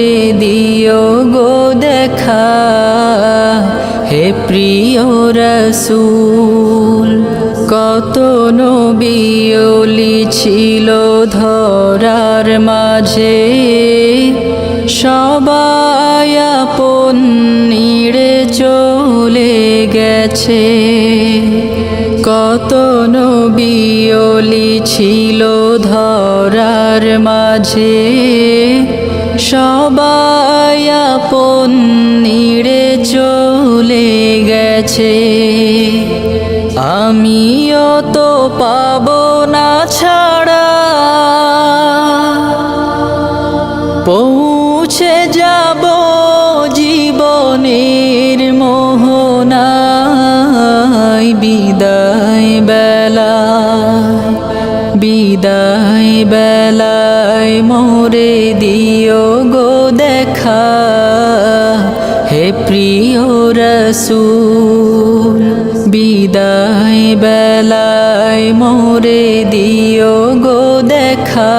মোরে দিও গো দেখা, হে প্রিয় রসূল, কত নবিয়লি ছিল ধরার মাঝে। সবাই আপন নিড়ে চলে গেছে। কত নবিয়লি ছিল ধরার মাঝে। সবাই আপন নিড়ে চলে গেছে। আমিও তো পাবো না ছাড়া। পৌঁছে যাব জীবনের মোহনায়। বিদায় বেলা, বিদায় বেলায় মোরে দিও গো দেখা, হে প্রিয় রসূল, বিদায় বেলায় মোরে দিও গো দেখা,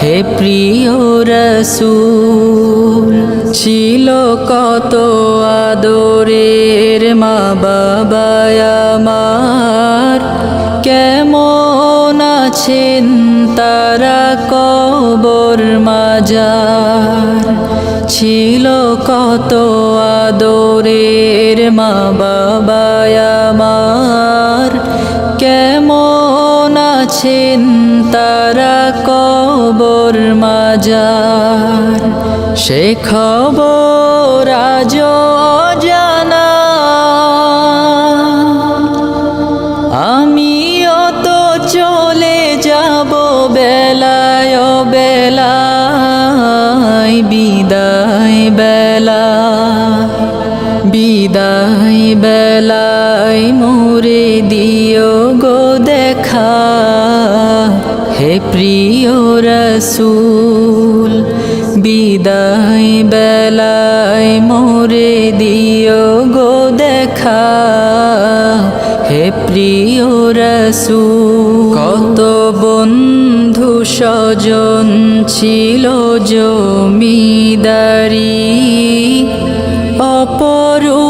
হে প্রিয় রসূল, ছিল কত আদরের মা বাবা আমার, কেমন আছেন তারা কবর মাজার। ছিল কত আদরের মা বাবা আমার। কেমন আছেন তারা কবর মাজার? সে খবর জানা বেলায় মোরে দিও গো দেখা। হে প্রিয় রসূল, বিদায় বেলায় মোরে দিও গো দেখা। হে প্রিয় রসূল, কত বন্ধু স্বজন ছিল জমিদারি। অপরূপা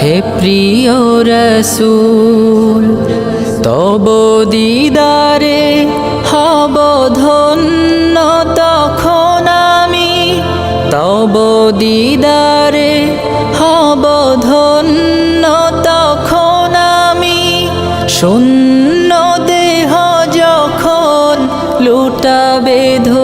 হে প্রিয় রসূল, তব দিদারে হব ধন্য তখন আমি, তব দিদারে হব ধন্য তখন আমি, শূন্য দেহ যখন লুটাবে ধোলাই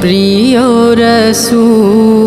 প্রিয় রসুল।